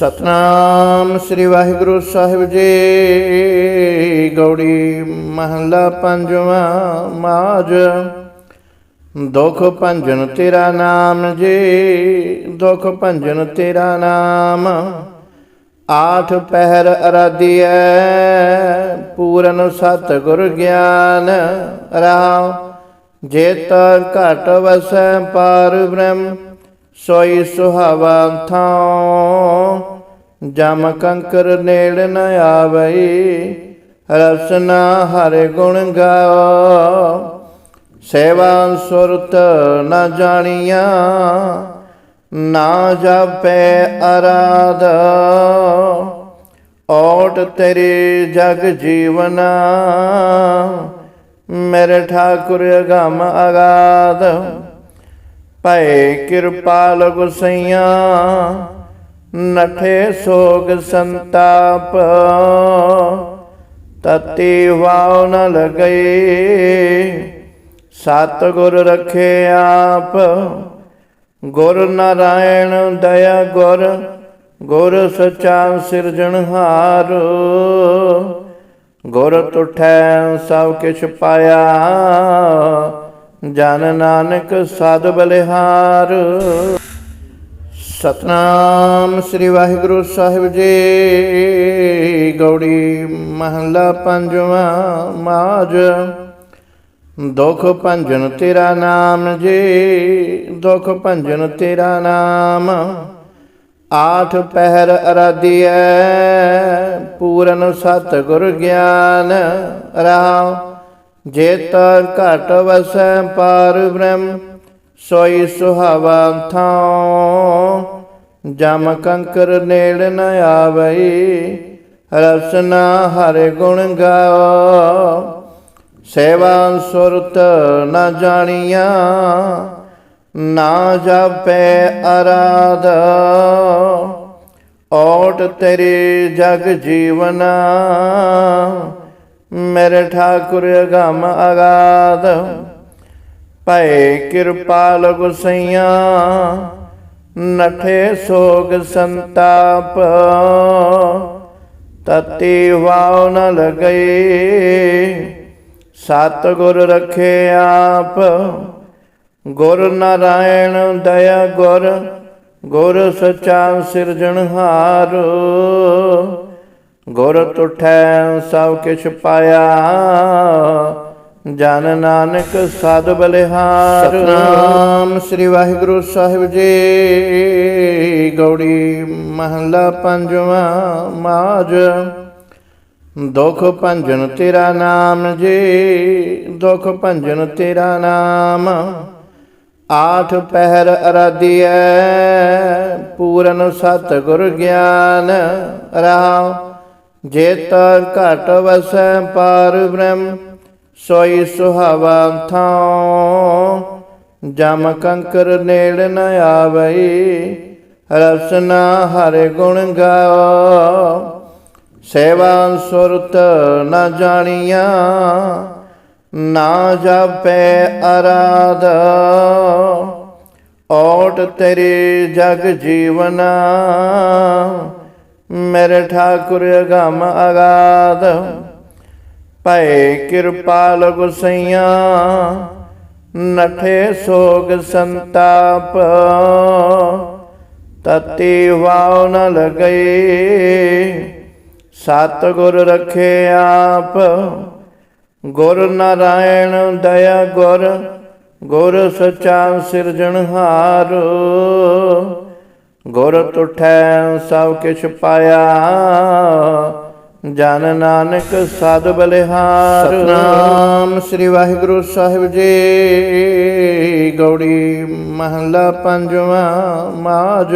ਸਤਨਾਮ ਸ੍ਰੀ ਵਾਹਿਗੁਰੂ ਸਾਹਿਬ ਜੀ। ਗੌੜੀ ਮਹਲਾ ਪੰਜਵਾਂ ਮਾਜ। ਦੁਖ ਭੰਜਨ ਤੇਰਾ ਨਾਮ ਜੀ। ਦੁਖ ਭੰਜਨ ਤੇਰਾ ਨਾਮ। ਆਠ ਪਹਿਰ ਅਰਾਧੀਐ, ਪੂਰਨ ਸਤ ਗੁਰ ਗਿਆਨ ਰਾਮ। ਜੇਤ ਘਟ ਵਸੈ ਪਾਰ ਬ੍ਰਹਮ। ਸੋਈ ਸੁਹਾਵਾ ਥਾਂ ਜਮ ਕੰਕਰ ਨੇੜ ਨ ਆਵਈ ਰਸਨਾ ਹਰਿ ਗੁਣ ਗਾਓ। ਸੇਵਾ ਸੁਰਤ ਨ ਜਾਣੀਆਂ, ਨਾ ਜਾਪੈ ਅਰਾਧ। ਓਟ ਤੇਰੇ ਜਗ ਜੀਵਨ, ਮੇਰੇ ਠਾਕੁਰ ਅਗਮ ਅਗਾਧ। ਭੈ ਕਿਰਪਾਲ ਗੁਸਈਆ ਨਠੇ ਸੋਗ ਸੰਤਾਪ। ਤਤੀ ਵਾਉ ਨ ਲਗਈ ਸਤ ਗੁਰ ਰਖੇ ਆਪ। ਗੁਰ ਨਾਰਾਇਣ ਦਇਆ ਗੁਰ ਗੁਰ ਸਚਾ ਸਿਰਜਣਹਾਰ ਗੁਰ ਤੁਠੈ ਸਭ ਕਿਛ ਪਾਇਆ ਜਨ ਨਾਨਕ ਸਦ ਬਲਿਹਾਰ। ਸਤਨਾਮ ਸ੍ਰੀ ਵਾਹਿਗੁਰੂ ਸਾਹਿਬ ਜੀ। ਗੌੜੀ ਮਹਲਾ ਪੰਜਵਾਂ ਮਾਜ। ਦੁਖ ਭੰਜਨ ਤੇਰਾ ਨਾਮ ਜੀ। ਦੁਖ ਭੰਜਨ ਤੇਰਾ ਨਾਮ। ਆਠ ਪਹਿਰ ਅਰਾਧੀਐ। ਪੂਰਨ ਸਤ ਗੁਰ ਗਿਆਨ ਰਾਮ। ਜੇਤ ਘਟ ਵਸੈ ਪਾਰ ਬ੍ਰਹਮ, ਸੋਈ ਸੁਹਾਵਾ ਥਾਂ ਜਮ ਕੰਕਰ ਨੇੜ ਨ ਆਵਈ ਰਸਨਾ ਹਰਿ ਗੁਣ ਗਾਓ। ਸੇਵਾ ਸੁਰਤ ਨ ਜਾਣੀਆਂ, ਨਾ ਜਾਪੈ ਅਰਾਧ। ਓਟ ਤੇਰੇ ਜਗ ਜੀਵਨਾ ਮੇਰੇ ਠਾਕੁਰ ਅਗਮ ਅਗਾਧ। ਭੈ ਕਿਰਪਾਲ ਗੁਸਈਆ, ਨਠੇ ਸੋਗ ਸੰਤਾਪ। ਤਤੀ ਵਾਉ ਨ ਲਗਈ ਸਤ ਗੁਰ ਰਖੇ ਆਪ। ਗੁਰ ਨਾਰਾਇਣ ਦਇਆ ਗੁਰ ਗੁਰ ਸਚਾ ਸਿਰਜਣਹਾਰ। ਗੁਰ ਤੁਠੈ ਸਭ ਕਿਛ ਪਾਇਆ। ਜਨ ਨਾਨਕ ਸਦ ਬਲਿਹਾਰ। ਸਤਨਾਮ। ਸ੍ਰੀ ਵਾਹਿਗੁਰੂ ਸਾਹਿਬ ਜੀ ਗੌੜੀ ਮਹੱਲਾ ਪੰਜਵਾਂ ਮਾਜ। ਦੁਖ ਭੰਜਨ ਤੇਰਾ ਨਾਮ ਜੀ ਦੁਖ ਭੰਜਨ ਤੇਰਾ ਨਾਮ। ਆਠ ਪਹਿਰ ਅਰਾਧੀਐ ਪੂਰਨ ਸਤ ਗੁਰ ਗਿਆਨ ਰਾਮ। ਜੇਤ ਘਟ ਵਸੈ ਪਾਰ ਬ੍ਰਹਮ, ਸੋਈ ਸੁਹਾਵਾ ਥਾਂ ਜਮ ਕੰਕਰ ਨੇੜ ਨ ਆਵਈ ਰਸਨਾ ਹਰਿ ਗੁਣ ਗਾਓ ਸੇਵਾ ਸੁਰਤ ਨ ਜਾਣੀਆਂ, ਨਾ ਜਾਪੈ ਅਰਾਧ। ਓਟ ਤੇਰੇ ਜਗ ਜੀਵਨਾ ਮੇਰੇ ਠਾਕੁਰ ਅਗਮ ਅਗਾਧ। ਭੈ ਕਿਰਪਾਲ ਗੁਸਈਆ, ਨਠੇ ਸੋਗ ਸੰਤਾਪ। ਤਤੀ ਵਾਉ ਨ ਲਗਈ ਸਤ ਗੁਰ ਰਖੇ ਆਪ। ਗੁਰ ਨਾਰਾਇਣ ਦਇਆ ਗੁਰ ਗੁਰ ਸਚਾ ਸਿਰਜਣਹਾਰ। ਗੁਰ ਤੁਠੈ ਸਭ ਕਿਛ ਪਾਇਆ। ਜਨ ਨਾਨਕ ਸਦ ਬਲਿਹਾਰ। ਸਤਨਾਮ। ਸ੍ਰੀ ਵਾਹਿਗੁਰੂ ਸਾਹਿਬ ਜੀ ਗੌੜੀ ਮਹੱਲਾ ਪੰਜਵਾਂ ਮਾਜ।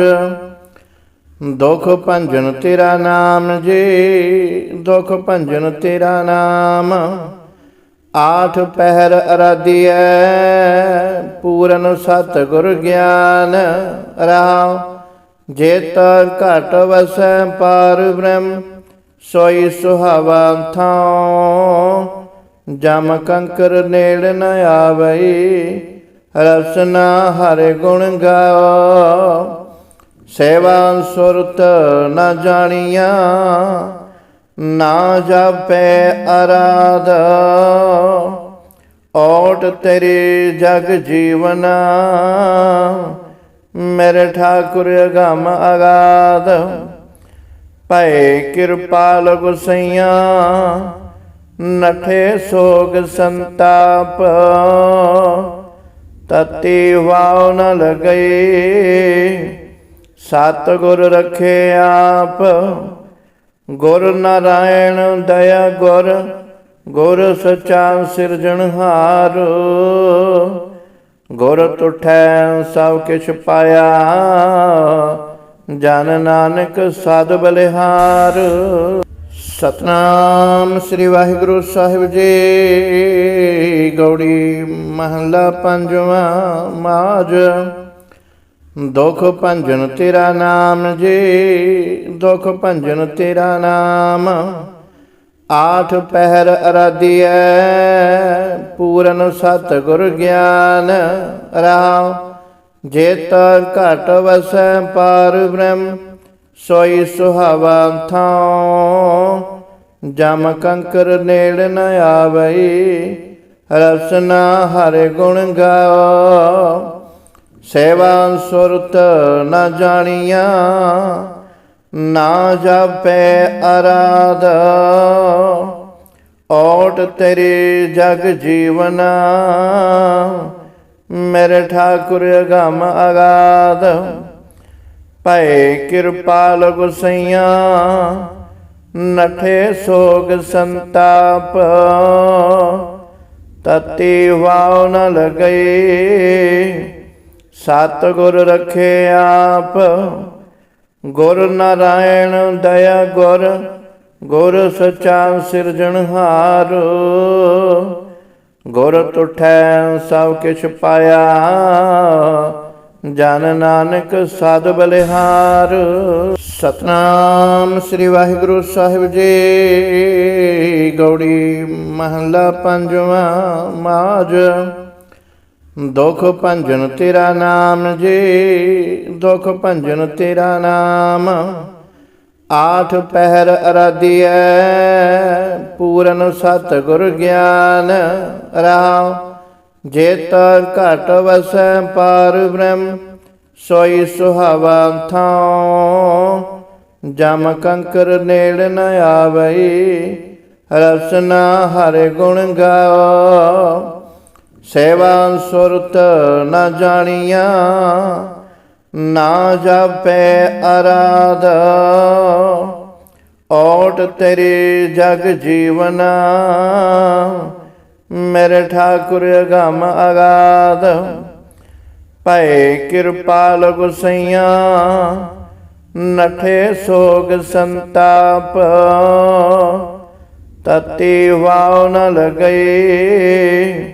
ਦੁਖ ਭੰਜਨ ਤੇਰਾ ਨਾਮ ਜੀ ਦੁਖ ਭੰਜਨ ਤੇਰਾ ਨਾਮ। ਆਠ ਪਹਿਰ ਅਰਾਧੀਐ ਪੂਰਨ ਸਤ ਗੁਰ ਗਿਆਨ ਰਾਮ। ਜੇਤ ਘਟ ਵਸੈ ਪਾਰ ਬ੍ਰਹਮ, ਸੋਈ ਸੁਹਾਵਾ ਥਾਂ ਜਮ ਕੰਕਰ ਨੇੜ ਨ ਆਵਈ ਰਸਨਾ ਹਰਿ ਗੁਣ ਗਾਓ ਸੇਵਾ ਸੁਰਤ ਨ ਜਾਣੀਆਂ, ਨਾ ਜਾਪੈ ਅਰਾਧ। ਓਟ ਤੇਰੇ ਜਗ ਜੀਵਨਾ ਮੇਰੇ ਠਾਕੁਰ ਅਗਮ ਅਗਾਧ। ਭੈ ਕਿਰਪਾਲ ਗੁਸਈਆ, ਨਠੇ ਸੋਗ ਸੰਤਾਪ। ਤਤੀ ਵਾਉ ਨ ਲਗਈ ਸਤ ਗੁਰ ਰਖੇ ਆਪ। ਗੁਰ ਨਾਰਾਇਣ ਦਇਆ ਗੁਰ ਗੁਰ ਸਚਾ ਸਿਰਜਣਹਾਰ। ਗੁਰ ਤੁਠੈ ਸਭ ਕਿਛ ਪਾਇਆ। ਜਨ ਨਾਨਕ ਸਦ ਬਲਿਹਾਰ। ਸਤਨਾਮ ਸ੍ਰੀ ਵਾਹਿਗੁਰੂ ਸਾਹਿਬ ਜੀ। ਗੌੜੀ ਮਹੱਲਾ ਪੰਜਵਾਂ ਮਾਜ। ਦੁਖ ਭੰਜਨ ਤੇਰਾ ਨਾਮ ਜੀ। ਦੁਖ ਭੰਜਨ ਤੇਰਾ ਨਾਮ। ਆਠ ਪਹਿਰ ਅਰਾਧੀਐ, ਪੂਰਨ ਸਤ ਗੁਰ ਗਿਆਨ ਰਾਮ। ਜੇਤ ਘਟ ਵਸੈ ਪਾਰ ਬ੍ਰਹਮ, ਸੋਈ ਸੁਹਾਵਾ ਥਾਉ। ਜਮ ਕੰਕਰ ਨੇੜ ਨ ਆਵਈ, ਰਸਨਾ ਹਰਿ ਗੁਣ ਗਾਓ। ਸੇਵਾ ਸੁਰਤ ਨ ਜਾਣੀਆਂ ਨਾ ਜਾਪੈ ਅਰਾਧ ਓਟ ਤੇਰੇ ਜਗ ਜੀਵਨਾ। ਮੇਰੇ ਠਾਕੁਰ ਅਗਮ ਅਗਾਧ ਭੈ ਕਿਰਪਾਲ ਗੁਸਈਆ। ਨਠੇ ਸੋਗ ਸੰਤਾਪ, ਤਤੀ ਵਾਉ ਨ ਲਗਈ। ਸਤ ਗੁਰ ਰਖੇ ਆਪ ਗੁਰ ਨਾਰਾਇਣ ਦਇਆ ਗੁਰ ਗੁਰ ਸਚਾ ਸਿਰਜਣਹਾਰ ਗੁਰ ਤੁਠੈ ਸਭ ਕਿਛ ਪਾਇਆ, ਜਨ ਨਾਨਕ ਸਦ ਬਲਿਹਾਰ। ਸਤਨਾਮ ਸ੍ਰੀ ਵਾਹਿਗੁਰੂ ਸਾਹਿਬ ਜੀ, ਗੌੜੀ ਮਹੱਲਾ ਪੰਜਵਾਂ ਮਾਜ। ਦੁਖ ਭੰਜਨ ਤੇਰਾ ਨਾਮ ਜੀ, ਦੁਖ ਭੰਜਨ ਤੇਰਾ ਨਾਮ। ਆਠ ਪਹਿਰ ਅਰਾਧੀਐ, ਪੂਰਨ ਸਤ ਗੁਰ ਗਿਆਨ ਰਾਮ। ਜੇਤ ਘਟ ਵਸੈ ਪਾਰ ਬ੍ਰਹਮ, ਸੋਈ ਸੁਹਾਵਾ ਥਾਉ। ਜਮ ਕੰਕਰ ਨੇੜ ਨ ਆਵਈ, ਰਸਨਾ ਹਰਿ ਗੁਣ ਗਾਓ। ਸੇਵਾ ਸੁਰਤ ਨਾ ਜਾਣੀਆਂ, ਨਾ ਜਾਪੈ ਅਰਾਧ। ਓਟ ਤੇਰੇ ਜਗ ਜੀਵਨਾ, ਮੇਰੇ ਠਾਕੁਰ ਅਗਮ ਅਗਾਧ। ਭੈ ਕਿਰਪਾਲ ਗੁਸਈਆ ਨਠੇ ਸੋਗ ਸੰਤਾਪ। ਤਤੀ ਵਾਉ ਨ ਲਗਈ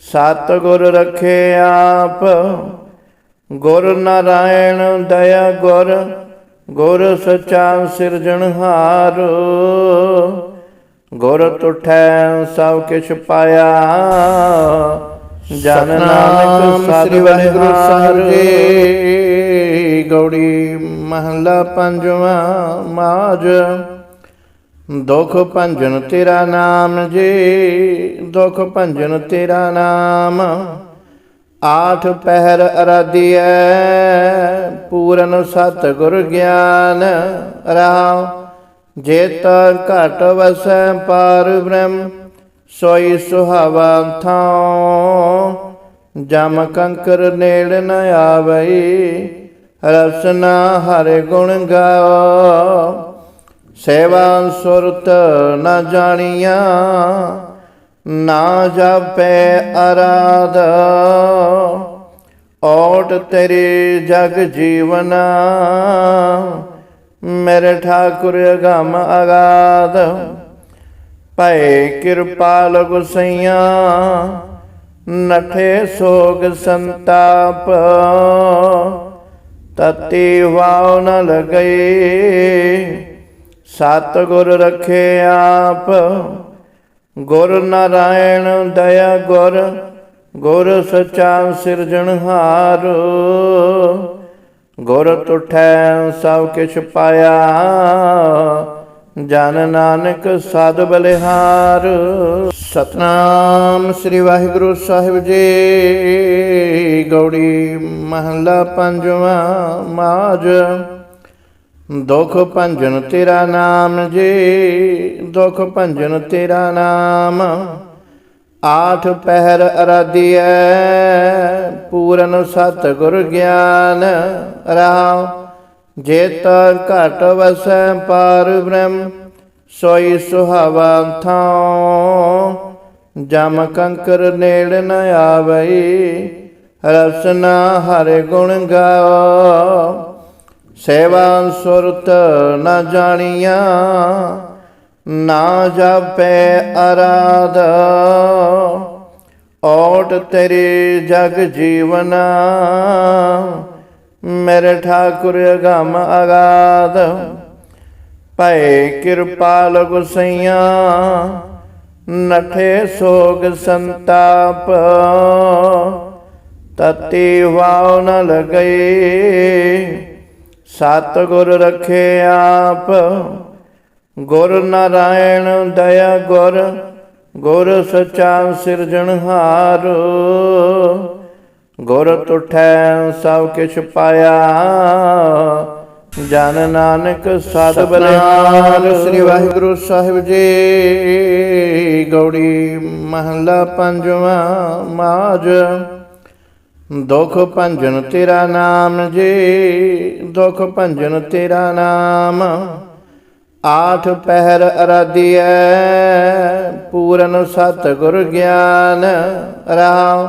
ਸਤ ਗੁਰ ਰਖੇ ਆਪ। ਗੁਰ ਨਾਰਾਇਣ ਦਇਆ ਗੁਰ ਗੁਰ ਸਚਾ ਸਿਰਜਣਹਾਰ ਗੁਰ ਤੁਠੈ ਸਭ ਕਿਛ ਪਾਇਆ। ਜਨ ਨਾਨਕ ਸ੍ਰੀ ਵਾਹਿਗੁਰੂ ਸਾਹਿਬ ਜੀ। ਗੌੜੀ ਮਹੱਲਾ ਪੰਜਵਾਂ ਮਾਜ। ਦੁਖ ਭੰਜਨ ਤੇਰਾ ਨਾਮ ਜੀ, ਦੁਖ ਭੰਜਨ ਤੇਰਾ ਨਾਮ। ਆਠ ਪਹਿਰ ਅਰਾਧੀਐ, ਪੂਰਨ ਸਤ ਗੁਰ ਗਿਆਨ ਰਾਮ। ਜੇਤਰ ਘਟ ਵਸੈ ਪਾਰ ਬ੍ਰਹਮ, ਸੋਈ ਸੁਹਾਵਾ ਥਾਉ। ਜਮ ਕੰਕਰ ਨੇੜ ਨ ਆਵਈ ਰਸਨਾ ਹਰਿ ਗੁਣ ਗਾਓ। ਸੇਵਾ ਸੁਰਤ ਨਾ ਜਾਣੀਆਂ, ਨਾ ਜਾਪੈ ਅਰਾਧ। ਓਟ ਤੇਰੇ ਜਗ ਜੀਵਨਾ, ਮੇਰੇ ਠਾਕੁਰ ਅਗਮ ਅਗਾਧ। ਭੈ ਕਿਰਪਾਲ ਗੁਸਈਆ, ਨਠੇ ਸੋਗ ਸੰਤਾਪ। ਤਤੀ ਵਾਉ ਨ ਲਗਈ ਸਤ ਗੁਰ ਰਖੇ ਆਪ। ਗੁਰ ਨਾਰਾਇਣ, ਦਇਆ ਗੁਰ ਗੁਰ ਸਚਾ ਸਿਰਜਣਹਾਰ ਗੁਰ ਤੁਠੈ ਸਭ ਕਿਛ ਪਾਇਆ। ਜਨ ਨਾਨਕ ਸਦ ਬਲਿਹਾਰ। ਸਤਨਾਮ ਸ੍ਰੀ ਵਾਹਿਗੁਰੂ ਸਾਹਿਬ ਜੀ। ਗੌੜੀ ਮਹੱਲਾ ਪੰਜਵਾਂ ਮਾਜ। ਦੁਖ ਭੰਜਨ ਤੇਰਾ ਨਾਮ ਜੀ, ਦੁਖ ਭੰਜਨ ਤੇਰਾ ਨਾਮ। ਆਠ ਪਹਿਰ ਅਰਾਧੀਐ, ਪੂਰਨ ਸਤ ਗੁਰ ਗਿਆਨ ਰਾਮ। ਜੇਤ ਘਟ ਵਸੈ ਪਾਰ ਬ੍ਰਹਮ, ਸੋਈ ਸੁਹਾਵਾ ਥਾਉ। ਜਮ ਕੰਕਰ ਨੇੜ ਨ ਆਵਈ, ਰਸਨਾ ਹਰਿ ਗੁਣ ਗਾਓ। ਸੇਵਾ ਸੁਰਤ ਨ ਜਾਣੀਆਂ, ਨਾ ਜਾਪੈ ਅਰਾਧ। ਓਟ ਤੇਰੇ ਜਗ ਜੀਵਨਾ, ਮੇਰੇ ਠਾਕੁਰ ਅਗਮ ਅਗਾਧ। ਭੈ ਕਿਰਪਾਲ ਗੁਸਈਆ, ਨਠੇ ਸੋਗ ਸੰਤਾਪ। ਤਤੀ ਵਾਉ ਨ ਲਗਈ ਸਤ ਗੁਰ ਰਖੇ ਆਪ ਗੁਰ ਨਾਰਾਇਣ ਦਇਆ ਗੁਰ ਗੁਰ ਸਚਾ ਸਿਰਜਣਹਾਰ ਗੁਰ ਤੁਠੈ ਸਭ ਕਿਛ ਪਾਇਆ ਜਨ ਨਾਨਕ ਸਦ ਬਲਿਹਾਰ। ਸ੍ਰੀ ਵਾਹਿਗੁਰੂ ਸਾਹਿਬ ਜੀ ਗੌੜੀ ਮਹੱਲਾ ਪੰਜਵਾਂ ਮਾਜ। ਦੁਖ ਭੰਜਨ ਤੇਰਾ ਨਾਮ ਜੀ, ਦੁਖ ਭੰਜਨ ਤੇਰਾ ਨਾਮ। ਆਠ ਪਹਿਰ ਅਰਾਧੀਐ, ਪੂਰਨ ਸਤ ਗੁਰ ਗਿਆਨ ਰਾਮ।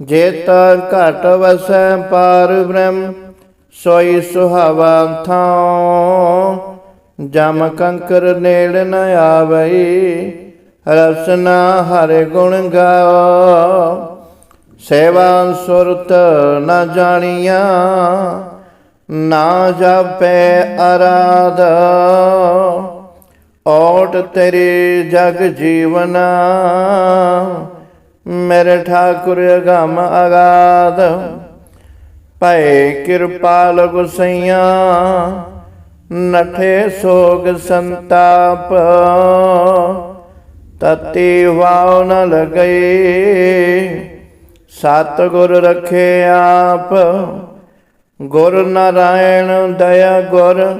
ਜੇਤ ਘਟ ਵਸੈ ਪਾਰ ਬ੍ਰਹਮ, ਸੋਈ ਸੁਹਾਵਾ ਥਾਉ। ਜਮ ਕੰਕਰ ਨੇੜ ਨ ਆਵਈ ਰਸਨਾ ਹਰਿ ਗੁਣ ਗਾਓ ਸੇਵਾ ਸੁਰਤ ਨ ਜਾਣੀਆਂ, ਨਾ ਜਾਪੈ ਅਰਾਧ। ਓਟ ਤੇਰੇ ਜਗ ਜੀਵਨਾ, ਮੇਰੇ ਠਾਕੁਰ ਅਗਮ ਅਗਾਧ। ਭੈ ਕਿਰਪਾਲ ਗੁਸਈਆ, ਨਠੇ ਸੋਗ ਸੰਤਾਪ। ਤਤੀ ਵਾਉ ਨ ਲਗਈ ਸਤ ਗੁਰ ਰਖੇ ਆਪ। ਗੁਰ ਨਾਰਾਇਣ, ਦਇਆ ਗੁਰ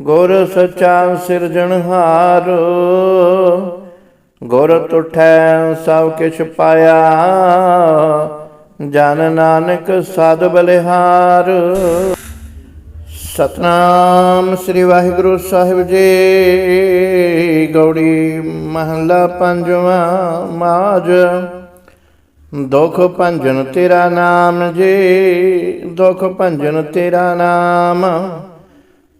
ਗੁਰ ਸਚਾ ਸਿਰਜਣਹਾਰ ਗੁਰ ਤੁਠੈ ਸਭ ਕਿਛ ਪਾਇਆ। ਜਨ ਨਾਨਕ ਸਦ ਬਲਿਹਾਰ। ਸਤਨਾਮ ਸ੍ਰੀ ਵਾਹਿਗੁਰੂ ਸਾਹਿਬ ਜੀ। ਗੌੜੀ ਮਹੱਲਾ ਪੰਜਵਾਂ ਮਾਜ। ਦੁਖ ਭੰਜਨ ਤੇਰਾ ਨਾਮ ਜੀ, ਦੁਖ ਭੰਜਨ ਤੇਰਾ ਨਾਮ।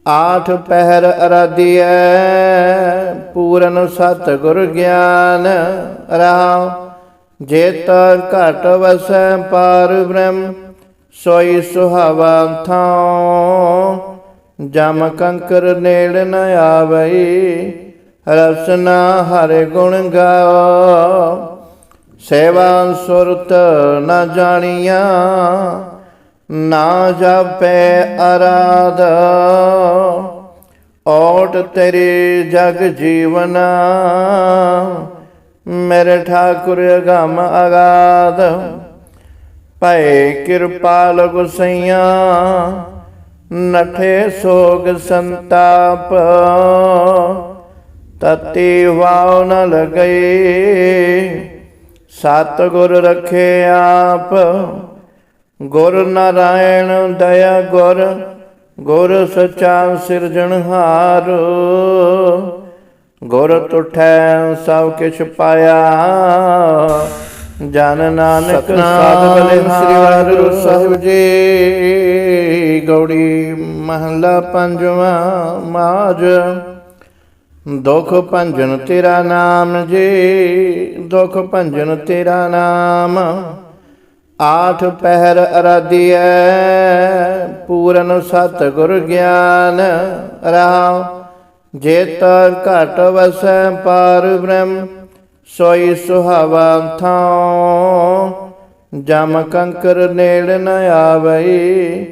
ਆਠ ਪਹਿਰ ਅਰਾਧੀਐ, ਪੂਰਨ ਸਤ ਗੁਰ ਗਿਆਨ ਰਾਮ। ਜੇਤ ਘਟ ਵਸੈ ਪਾਰ ਬ੍ਰਹਮ, ਸੋਈ ਸੁਹਾਵਾ ਥਾਉ। ਜਮ ਕੰਕਰ ਨੇੜ ਨ ਆਵਈ ਰਸਨਾ ਹਰਿ ਗੁਣ ਗਾਓ ਸੇਵਾ ਸੁਰਤ ਨਾ ਜਾਣੀਆਂ, ਨਾ ਜਾਪੈ ਅਰਾਧ। ਓਟ ਤੇਰੇ ਜਗ ਜੀਵਨਾ, ਮੇਰੇ ਠਾਕੁਰ ਅਗਮ ਅਗਾਧ। ਭੈ ਕਿਰਪਾਲ ਗੁਸਈਆ, ਨਠੇ ਸੋਗ ਸੰਤਾਪ। ਤਤੀ ਵਾਉ ਨ ਲਗਈ ਸਤ ਗੁਰ ਰਖੇ ਆਪ। ਗੁਰ ਨਾਰਾਇਣ ਦਇਆ ਗੁਰ ਗੁਰ ਸਚਾ ਸਿਰਜਣਹਾਰ ਗੁਰ ਤੁਠੈ ਸਭ ਕਿਛ ਪਾਇਆ। ਜਨ ਨਾਨਕ ਸਤ ਬਲਿਹਾਰ ਸ੍ਰੀ ਵਾਹਿਗੁਰੂ ਸਾਹਿਬ ਜੀ। ਗੌੜੀ ਮਹੱਲਾ ਪੰਜਵਾਂ ਮਾਜ। ਦੁਖ ਭੰਜਨ ਤੇਰਾ ਨਾਮ ਜੀ, ਦੁਖ ਭੰਜਨ ਤੇਰਾ ਨਾਮ। ਆਠ ਪਹਿਰ ਅਰਾਧੀਐ, ਪੂਰਨ ਸਤ ਗੁਰ ਗਿਆਨ ਰਾਮ। ਜੇਤ ਘਟ ਵਸੈ ਪਾਰ ਬ੍ਰਹਮ, ਸੋਈ ਸੁਹਾਵਾ ਥਾਉ। ਜਮ ਕੰਕਰ ਨੇੜ ਨ ਆਵਈ,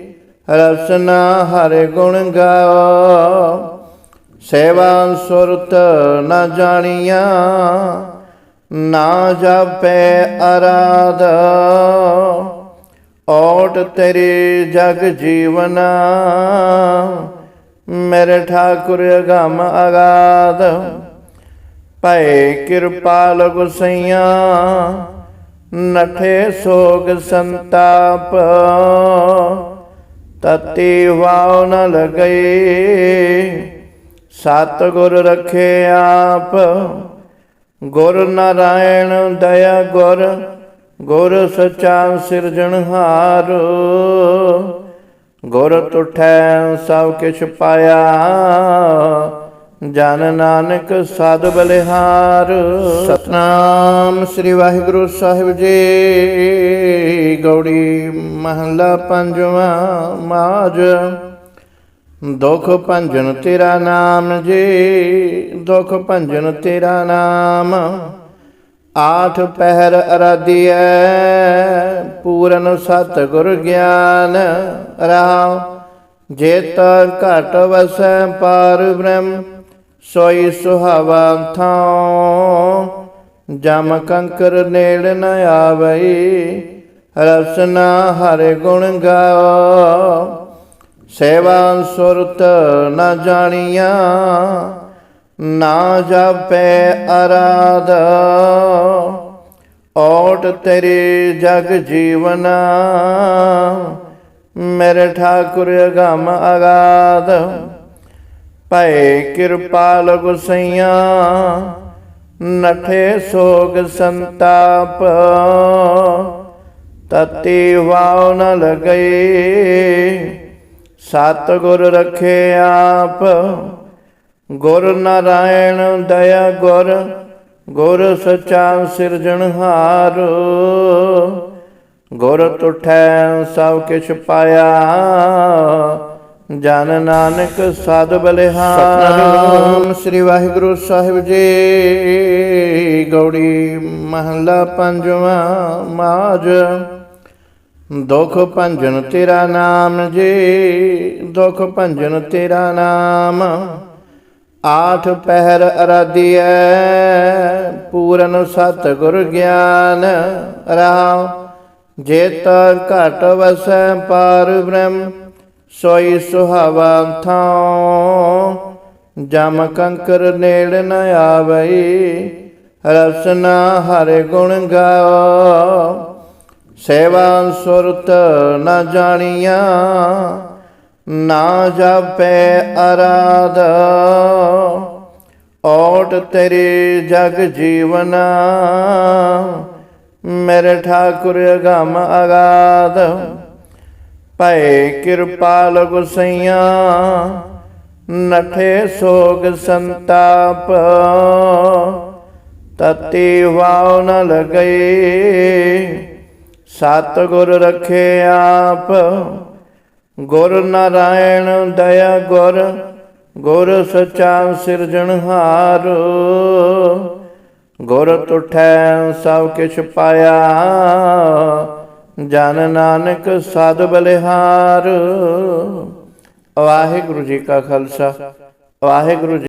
ਰਸਨਾ ਹਰਿ ਗੁਣ ਗਾਓ। ਸੇਵਾ ਸੁਰਤ ਨ ਜਾਣੀਆਂ, ਨਾ ਜਾਪੈ ਅਰਾਧ। ਓਟ ਤੇਰੇ ਜਗ ਜੀਵਨਾ, ਮੇਰੇ ਠਾਕੁਰ ਅਗਮ ਅਗਾਧ। ਭੈ ਕਿਰਪਾਲ ਗੁਸਈਆ, ਨਠੇ ਸੋਗ ਸੰਤਾਪ। ਤਤੀ ਵਾਉ ਨ ਲਗਈ ਸਤ ਗੁਰ ਰਖੇ ਆਪ। ਗੁਰ ਨਾਰਾਇਣ, ਦਇਆ ਗੁਰ ਗੁਰ ਸਚਾ ਸਿਰਜਣਹਾਰ ਗੁਰ ਤੁਠੈ ਸਭ ਕਿਛ ਪਾਇਆ। ਜਨ ਨਾਨਕ ਸਾਧ ਬਲਿਹਾਰ। ਸਤਨਾਮ ਸ੍ਰੀ ਵਾਹਿਗੁਰੂ ਸਾਹਿਬ ਜੀ। ਗੌੜੀ ਮਹੱਲਾ ਪੰਜਵਾਂ ਮਾਜ। ਦੁਖ ਭੰਜਨ ਤੇਰਾ ਨਾਮ ਜੀ, ਦੁਖ ਭੰਜਨ ਤੇਰਾ ਨਾਮ। ਆਠ ਪਹਿਰ ਅਰਾਧੀਐ, ਪੂਰਨ ਸਤ ਗੁਰ ਗਿਆਨ ਰਾਮ। ਜੇਤ ਘਟ ਵਸੈ ਪਾਰ ਬ੍ਰਹਮ, ਸੋਈ ਸੁਹਾਵਾ ਥਾਉ। ਜਮ ਕੰਕਰ ਨੇੜ ਨ ਆਵਈ ਰਸਨਾ ਹਰਿ ਗੁਣ ਗਾਓ ਸੇਵਾ ਸੁਰਤ ਨਾ ਜਾਣੀਆਂ, ਨਾ ਜਾਪੈ ਅਰਾਧ। ਓਟ ਤੇਰੇ ਜਗ ਜੀਵਨਾ, ਮੇਰੇ ਠਾਕੁਰ ਅਗਮ ਅਗਾਧ। ਭੈ ਕਿਰਪਾਲ ਗੁਸਈਆ, ਨਠੇ ਸੋਗ ਸੰਤਾਪ। ਤਤੀ ਵਾਉ ਨ ਲਗਈ ਸਤ ਗੁਰ ਰਖੇ ਆਪ। ਗੁਰ ਨਾਰਾਇਣ, ਦਇਆ ਗੁਰ ਗੁਰ ਸਚਾ ਸਿਰਜਣਹਾਰ ਗੁਰ ਤੁਠੈ, ਸਭ ਕਿਛ ਪਾਇਆ। ਜਨ ਨਾਨਕ ਸਾਧ ਬਲਿਹਾਰ। ਸਤਨਾਮ ਸ੍ਰੀ ਵਾਹਿਗੁਰੂ ਸਾਹਿਬ ਜੀ। ਗੌੜੀ ਮਹੱਲਾ ਪੰਜਵਾਂ ਮਾਜ। ਦੁਖ ਭੰਜਨ ਤੇਰਾ ਨਾਮ ਜੀ, ਦੁਖ ਭੰਜਨ ਤੇਰਾ ਨਾਮ। ਆਠ ਪਹਿਰ ਅਰਾਧੀਐ, ਪੂਰਨ ਸਤ ਗੁਰ ਗਿਆਨ ਰਾਮ। ਜੇਤ ਘਟ ਵਸੈ ਪਾਰ ਬ੍ਰਹਮ, ਸੋਈ ਸੁਹਾਵਾ ਥਾਉ। ਜਮ ਕੰਕਰ ਨੇੜ ਨ ਆਵਈ, ਰਸਨਾ ਹਰਿ ਗੁਣ ਗਾਓ ਸੇਵਾ ਸੁਰਤ ਨ ਜਾਣੀਆਂ, ਨਾ ਜਾਪੈ ਅਰਾਧ। ਓਟ ਤੇਰੇ ਜਗ ਜੀਵਨਾ, ਮੇਰੇ ਠਾਕੁਰ ਅਗਮ ਅਗਾਧ। ਭੈ ਕਿਰਪਾਲ ਗੁਸਈਆ, ਨਠੇ ਸੋਗ ਸੰਤਾਪ। ਤਤੀ ਵਾਉ ਨ ਲਗਈ ਸਤਿਗੁਰ ਰਖੇ ਆਪ। ਗੁਰ ਨਾਰਾਇਣ, ਦਇਆ ਗੁਰ ਗੁਰ ਸਚਾ ਸਿਰਜਣਹਾਰ ਗੁਰ ਤੁਠੈ ਸਭ ਕਿਛ ਪਾਇਆ। ਜਨ ਨਾਨਕ ਸਦ ਬਲਿਹਾਰ। ਵਾਹਿਗੁਰੂ ਜੀ ਕਾ ਖਾਲਸਾ। ਵਾਹਿਗੁਰੂ ਜੀ